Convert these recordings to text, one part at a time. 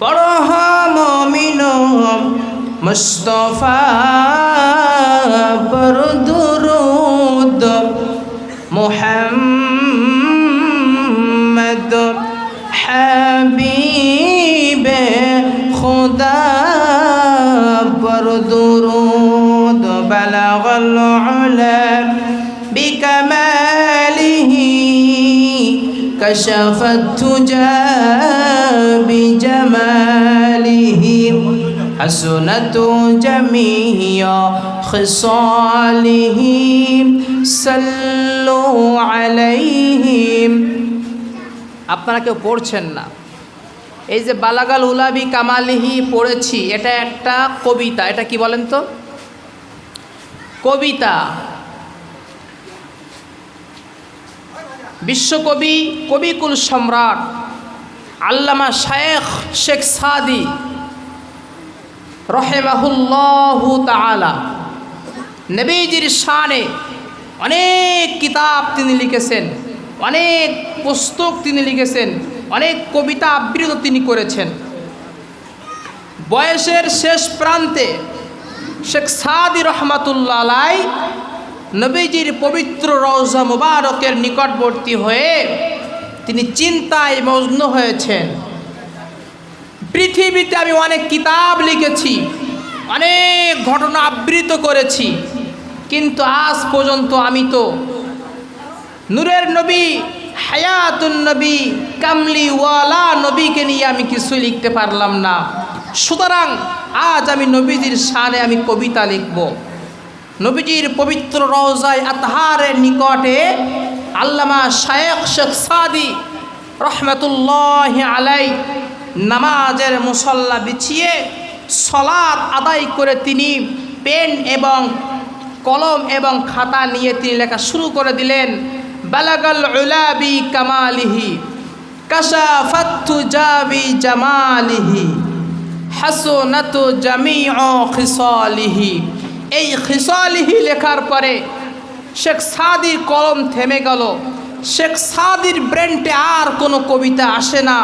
পড়হ মমিন মুস্তফা পর দুরুদ মোহাম্মদ হাবিবে খুদা পর দুরুদ বালাগল বিকামা كشف التجى بجماله حسنت جميع خصاله صلوا عليه আপনারা কেউ পড়ছেন না এই যে বালাগাল উলাবি কামালিহি পড়েছি এটা একটা কবিতা এটা কি বলেন তো কবিতা বিশ্বকবি কবিকুল সম্রাট আল্লামা শায়েখ শেখ সাদি রহেমাহুল্লাহ তালা নবীজির শানে অনেক কিতাব তিনি লিখেছেন, অনেক পুস্তক তিনি লিখেছেন, অনেক কবিতা আবৃত তিনি করেছেন। বয়সের শেষ প্রান্তে শেখ সাদি রহমাতুল্লাহ নবীজির পবিত্র রওজা মুবারকের নিকটবর্তী হয়ে তিনি চিন্তায় মগ্ন হয়েছেন। পৃথিবীতে আমি অনেক কিতাব লিখেছি, অনেক ঘটনা আবৃত করেছি, কিন্তু আজ পর্যন্ত আমি তো নূরের নবী, হায়াতুন নবী কামলিওয়ালা নবীকে নিয়ে আমি কিছু লিখতে পারলাম না। সুতরাং আজ আমি নবীজির শানে আমি কবিতা লিখব। নবীজির পবিত্র রওজায় আতহারের নিকটে আল্লামা শায়েখ শেখ সাদি রহমতুল্লাহ আলাই নামাজের মুসল্লা বিছিয়ে সলাদ আদায় করে তিনি পেন এবং কলম এবং খাতা নিয়ে তিনি লেখা শুরু করে দিলেন, বালাগাল উলাবি কামালিহি, কাশাফাতু জাবি জামালিহি, হাসনাতু জামিউ খিসালিহি। এই খিসালিহি লেখার পরে শেখ সাদির কলম থেমে গেল। শেখ সাদির ব্রেনটে আর কোনো কবিতা আসে না।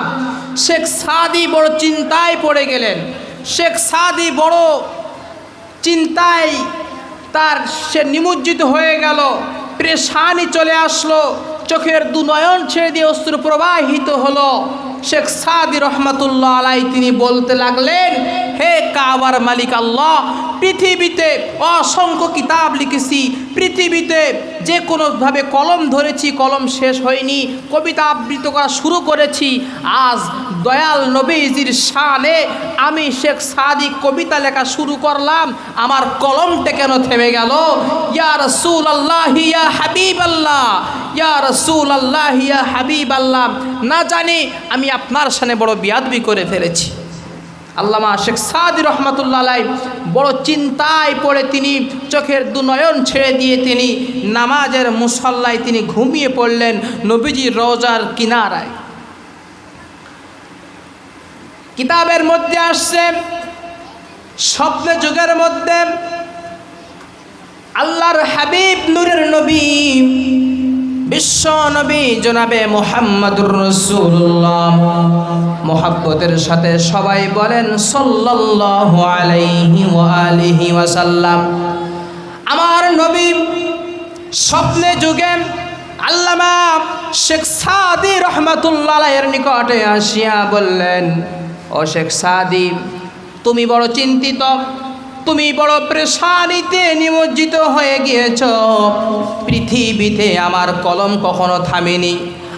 শেখ সাদি বড় চিন্তায় পড়ে গেলেন। শেখ সাদি বড় চিন্তায় তার সে নিমজ্জিত হয়ে গেল। প্রেশানি চলে আসলো। চোখের দু নয়ন ছেড়ে দিয়ে অস্ত্র প্রবাহিত হলো। শেখ সাদি রহমাতুল্লাহ আলাই তিনি বলতে লাগলেন হে কাবার মালিক আল্লাহ, পৃথিবীতে অসংখ্য কিতাব লিখেছি, পৃথিবীতে যে কোনোভাবে কলম ধরেছি, কলম শেষ হয়নি, কবিতা আবৃত করা শুরু করেছি, আজ দয়াল নবীজির শানে আমি শেখ সাদি কবিতা লেখা শুরু করলাম, আমার কলমটা কেন থেমে গেল? ইয়া রসুল আল্লাহ ইয়া হাবিব আল্লাহ ইয়া রসুল আল্লাহ ইয়া হাবিব আল্লাহ না জানি, আমি আপনার সামনে বড় বিয়াদবি করে ফেলেছি। আল্লামা শেখ সাদি রহমতুল্লাহ বড় চিন্তায় পড়ে তিনি চোখের দুনয়ন ছেড়ে দিয়ে তিনি নামাজের মুসল্লায় তিনি ঘুমিয়ে পড়লেন নবীজি রোজার কিনারায়। কিতাবের মধ্যে আসছে, স্বপ্নে যুগের মধ্যে আল্লাহর হাবিব নূরের নবী বিশ্ব নবী জনাবে মোহাম্মদুর রসুল্লাহ মোহাব্বতের সাথে সবাই বলেন, সাল্লাল্লাহু আলাইহি আলিহি ওয়াসাল্লাম। আমার নবী স্বপ্নে যুগে আল্লামা শেখ সাদি রহমাতুল্লাহ এর নিকটে আসিয়া বললেন, ও শেখ সাদি, তুমি বড় চিন্তিত। তুমি বড় প্রেশানিতে নিমজ্জিত হয়ে গিয়েছ। পৃথিবীতে আমার কলম কখনো থামেনি।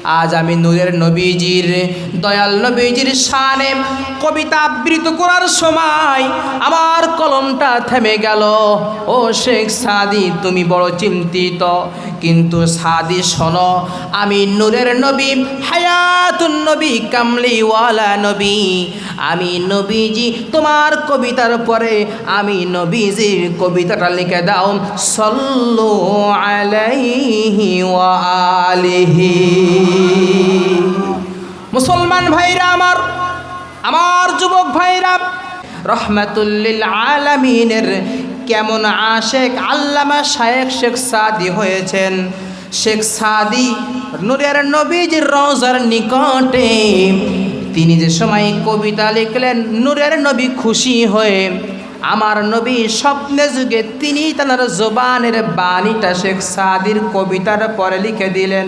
আজ আমি নূরের নবীজির দয়াল নবীজির সানে কবিতা আবৃত করার সময় আমার কলমটা থেমে গেল। ও শেখ সাদি, তুমি বড় চিন্তিত। কিন্তু সাদি, শোনো, আমি নূরের নবী, হায়াতুন নবী, কামলিওয়ালা নবী। আমি নবীজি, তোমার কবিতার পরে আমি নবীজির কবিতাটা লিখে দাও। সল্লু আলাইহি ওয়া আলিহি। মুসলমান ভাইরা আমার আমার যুবক ভাইরা রহমাতুল্লিল আলামিনের কেমন আশেক আল্লামা শায়েখ শেখ সাদি হয়েছেন। শেখ সাদি নূরের নবীজির রওজার নিকটে তিনি যে সময় কবিতা লিখলেন, নূরের নবী খুশি হয়ে আমার নবী স্বপ্নে যুগে তিনি তার জবানের বাণীটা শেখ সাদির কবিতার পরে লিখে দিলেন।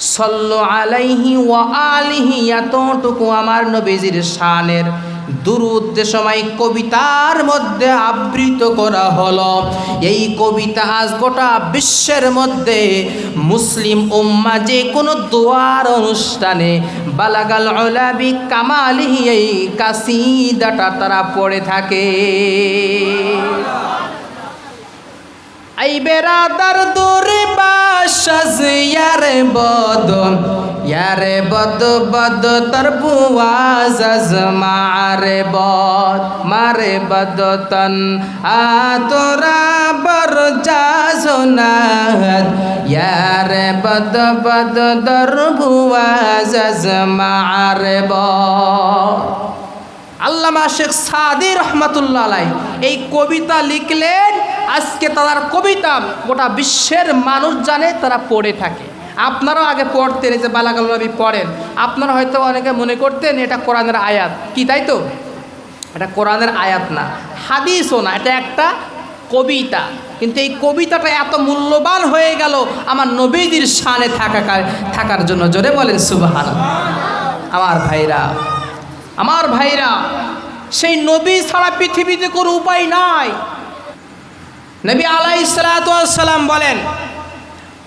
সল্ল আলাইহি ওয়া আলিহি, এতটুকু আমার নবীজির শানের দুরুদ সময় কবিতার মধ্যে আবৃত করা হলো, এই কবিতা আজ গোটা বিশ্বের মধ্যে মুসলিম উম্মা যে কোনো দোয়ার অনুষ্ঠানে বালাগাল ওলাবি কামালিহি, এই কাসিদাটা তারা পড়ে থাকে। এই বেরাদার দূরে বাসাজ ইয়ারে বদ ইয়ারে বদ বদ তর বুয়াজ মারে বদ মারে বদ তন আতরা বর জাজনাদ ইয়ারে বদ বদ দর বুয়াজ মারে বদ। আল্লামা শেখ সাদি রহমাতুল্লাহ আলাই এই কবিতা লিখলেন আজকে তার কবিতা গোটা বিশ্বের মানুষ জানে, তারা পড়ে থাকে। আপনারাও আগে পড়তেন, এই যে বালাগাল নবী পড়েন। আপনারা হয়তো অনেকে মনে করতেন, এটা কোরআনের আয়াত। কি তাই তো? এটা কোরআনের আয়াত না, হাদিসও না, এটা একটা কবিতা। কিন্তু এই কবিতাটা এত মূল্যবান হয়ে গেল, আমার নবীদের শানে থাকা থাকার জন্য। জোরে বলেন সুবাহান আমার ভাইরা আমার ভাইরা, সেই নবী ছাড়া পৃথিবীতে কোনো উপায় নাই। নবী আলাই সালাম বলেন,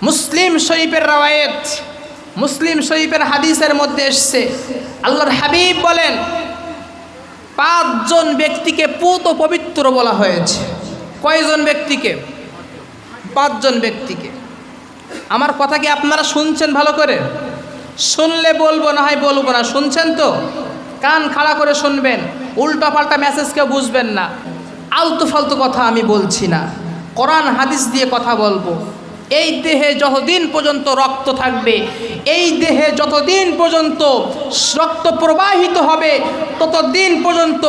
মুসলিম শরীফের রওয়ায়েত, মুসলিম শরীফের হাদিসের মধ্যে এসছে। আল্লাহর হাবিব বলেন, পাঁচজন ব্যক্তিকে পুত পবিত্র বলা হয়েছে। কয়জন ব্যক্তিকে? পাঁচজন ব্যক্তিকে। আমার কথা কি আপনারা শুনছেন ভালো করে? শুনলে বলব, না হয় বলব না, শুনছেন তো? কান খাড়া করে শুনবেন উল্টা পাল্টা মেসেজ কেউ বুঝবেন না। আলতু ফালতু কথা আমি বলছি না। কোরআন, হাদিস দিয়ে কথা বলব। এই দেহে যতদিন পর্যন্ত রক্ত থাকবে, এই দেহে যতদিন পর্যন্ত রক্ত প্রবাহিত হবে, ততদিন পর্যন্ত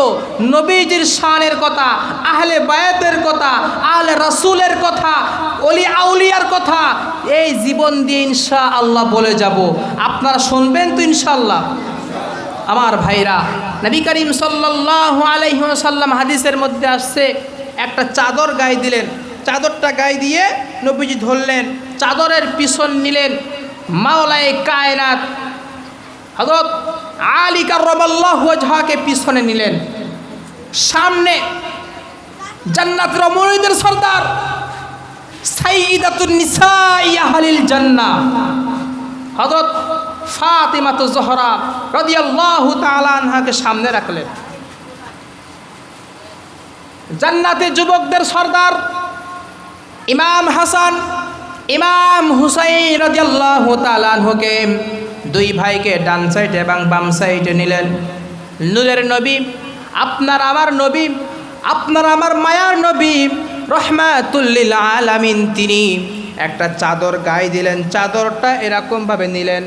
নবীজির শানের কথা, আহলে বায়াতের কথা, আহলে রসুলের কথা অলি আউলিয়ার কথা, এই জীবন দিয়ে ইনশা আল্লাহ বলে যাব। আপনারা শুনবেন তো ইনশাল্লাহ আমার ভাইরা, নবী করিম সাল্লাহ আলাইসাল্লাম হাদিসের মধ্যে আসছে, একটা চাদর গায়ে দিলেন। চাদরটা গায়ে দিয়ে নবীজি ধরলেন, চাদরের পিছন নিলেন মাওলায় কায়নাত। হজরত আলী কার্লাহকে পিছনে নিলেন। সামনে জান্নাত রমণীদের সর্দার রদিয়াল্লাহু তাআলা আনহাকে সামনে রাখলেন। জান্নাতের যুবকদের সর্দার ইমাম হাসান, ইমাম হুসাইন রদিয়াল্লাহু তাআলা আনহুকে দুই ভাইকে ডান সাইডে এবং বাম সাইডে নিলেন। নূরের নবী, আপনার আমার নবী, আপনার আমার মায়ার নবী রহমাতুল্লিল আলামিন তিনি একটা চাদর গায়ে দিলেন। চাদরটা এরকমভাবে নিলেন।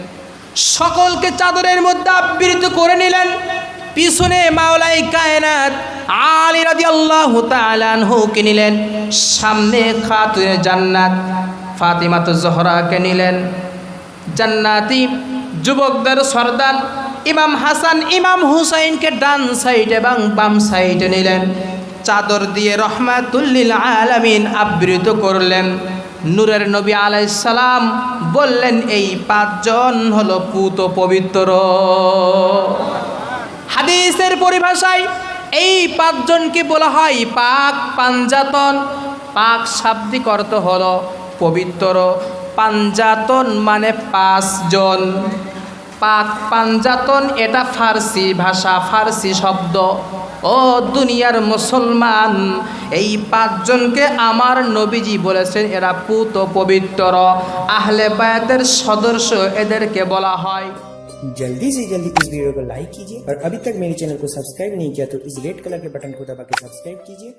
সকলকে চাদরের মধ্যে আবৃত করে নিলেন। পিছনে মাওলাই কায়নাত আলী রাজি আল্লাহ তালানহুকে নিলেন? সামনে খাতুনে জান্নাত ফাতিমাত জহরাকে নিলেন। জান্নাতি যুবকদের সর্দার ইমাম হাসান, ইমাম হুসাইনকে ডান সাইড এবং বাম সাইডে নিলেন। চাদর দিয়ে রহমাতুল্লিল আলামিন আবৃত করলেন। নূরের নবী আলাইসালাম বললেন, এই পাঁচজন হলো পুত পবিত্র। হাদিসের পরিভাষায় এই পাঁচজনকে বলা হয় পাক পাঞ্জাতন। পাক শাব্দিক অর্থ হলো পবিত্র। পাঞ্জাতন মানে পাঁচজন। পাক পাঞ্জাতন এটা ফার্সি ভাষা, ফার্সি শব্দ। ও দুনিয়ার মুসলমান, এই পাঁচজনকে আমার নবীজি বলেছেন, এরা পুত পবিত্র। আহলে বায়াতের সদস্য এদেরকে বলা হয়। जल्दी से जल्दी इस वीडियो को लाइक कीजिए। और अभी तक मेरे चैनल को सब्सक्राइब नहीं किया तो इस रेड कलर के बटन को दबा के सब्सक्राइब कीजिए।